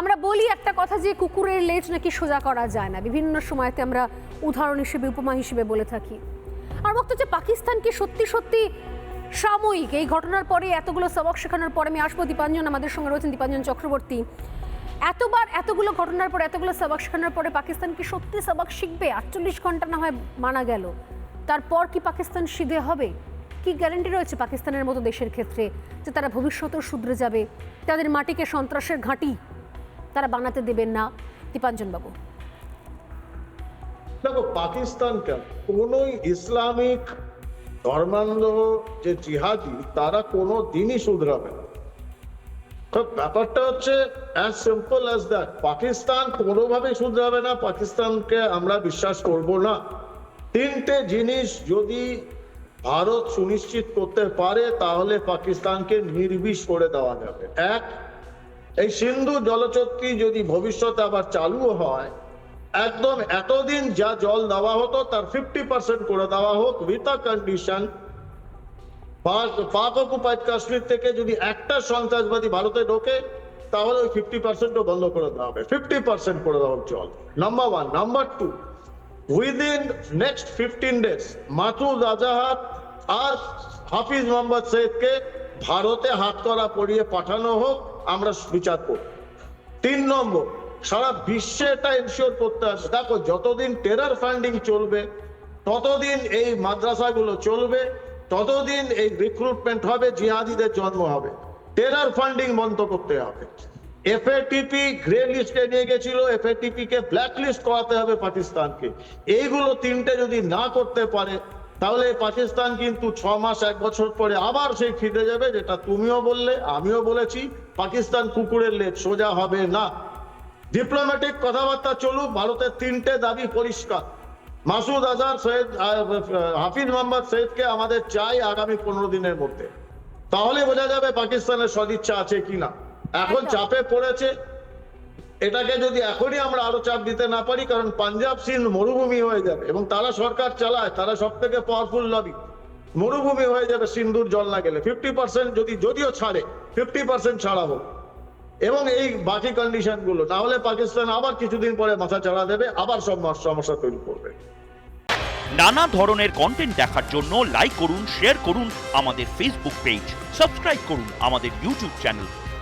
আমরা বলি একটা কথা যে কুকুরের লেজ নাকি সোজা করা যায় না। বিভিন্ন সময়তে আমরা উদাহরণ হিসেবে, উপমা হিসেবে বলে থাকি। আর বক্তব্য যে পাকিস্তান কি সত্যি সত্যি সাময়িক? এই ঘটনার পরে এতগুলো সবক শেখানোর পরে আমি আসব। দীপাঞ্জন আমাদের সঙ্গে রয়েছেন, দীপাঞ্জন চক্রবর্তী। এতবার এতগুলো ঘটনার পরে, এতগুলো সবক শেখানোর পরে পাকিস্তান কি সত্যি সবক শিখবে? আটচল্লিশ ঘণ্টা না হয় মানা গেল। তারপর কি পাকিস্তান সিধে হবে? কি গ্যারেন্টি রয়েছে পাকিস্তানের মতো দেশের ক্ষেত্রে যে তারা ভবিষ্যতেও শুধরে যাবে? তাদের মাটিকে সন্ত্রাসের ঘাঁটি তারা বানাতে দেবেন না দীপাঞ্জন বাবু। দেখো পাকিস্তান কেন ইসলামিক ধর্মান্ধ যে জিহাদি, তারা কোনো দিনই শুধরাবে ব্যাপারটা হচ্ছে as simple as that Pakistan কোনোভাবেই শুধরাবে না, পাকিস্তানকে আমরা বিশ্বাস করব না। তিনটে জিনিস যদি ভারত সুনিশ্চিত করতে পারে, তাহলে পাকিস্তানকে নির্বিষ করে দেওয়া যাবে। এক এই সিন্ধু জলচক্রী যদি ভবিষ্যতে আবার চালু হয়, একদম এতদিন যা জল দেওয়া হতো তার ফিফটি পার্সেন্ট করে দেওয়া হোক with condition Pak occupied Kashmir থেকে যদি একটা সন্ত্রাসবাদী ভারতে ঢোকে, তাহলে ওই ফিফটি পার্সেন্টও বন্ধ করে দেওয়া হবে। ফিফটি পার্সেন্ট করে দেওয়া হোক জল। Number one number two within next fifteen days Masood Azhar আর হাফিজ মোহাম্মদ সৈয়দকে ভারতে হাত করা পরিয়ে পাঠানো হোক। আমরা বিচার করব। তিন নম্বর, সারা বিশ্বে এটা এনশিওর করতে হবে। দেখো, যতদিন টেরার ফান্ডিং চলবে, ততদিন এই মাদ্রাসাগুলো চলবে, ততদিন এই রিক্রুটমেন্ট হবে, জিহাদিদের জন্ম হবে। টেরার ফান্ডিং বন্ধ করতে হবে। এফএটিপি গ্রে লিস্টে নিয়ে গেছিল এফএটিপি কে ব্ল্যাক লিস্ট করাতে হবে পাকিস্তানকে। এইগুলো তিনটে যদি না করতে পারে তাহলে পাকিস্তান কিন্তু ছ মাস এক বছর পরে আবার সেই ফিরে যাবে যেটা তুমিও বললে আমিও বলেছি পাকিস্তান কুকুরের লেজ সোজা হবে না। ডিপ্লোম্যাটিক কথাবার্তা চলুক ভারতের তিনটে দাবি পরিষ্কার। মাসুদ আজহার সৈয়দ হাফিজ মোহাম্মদ সৈয়দকে আমাদের চাই আগামী পনেরো দিনের মধ্যে। তাহলে বোঝা যাবে পাকিস্তানের সদিচ্ছা আছে কিনা। এখন চাপে পড়েছে এটাকে যদি এখনই আমরা আরও চাপ দিতে না পারি, কারণ পাঞ্জাব সিন্ধ মরুভূমি হয়ে যাবে এবং তারা সরকার চালায়, তারা সব থেকে পাওয়ারফুল লবি মরুভূমি হয়ে যাবে সিন্ধুর জল না গেলে। ফিফটি পার্সেন্ট যদি, যদিও ছাড়ে ফিফটি পার্সেন্ট ছাড়া হোক। এবং এই বাকি কন্ডিশনগুলো তাহলে পাকিস্তান আবার কিছুদিন পরে মাথা চাড়া দেবে, আবার সব সমস্যা তৈরি করবে। নানা ধরনের কন্টেন্ট দেখার জন্য লাইক করুন শেয়ার করুন আমাদের ফেসবুক পেজ সাবস্ক্রাইব করুন আমাদের ইউটিউব চ্যানেল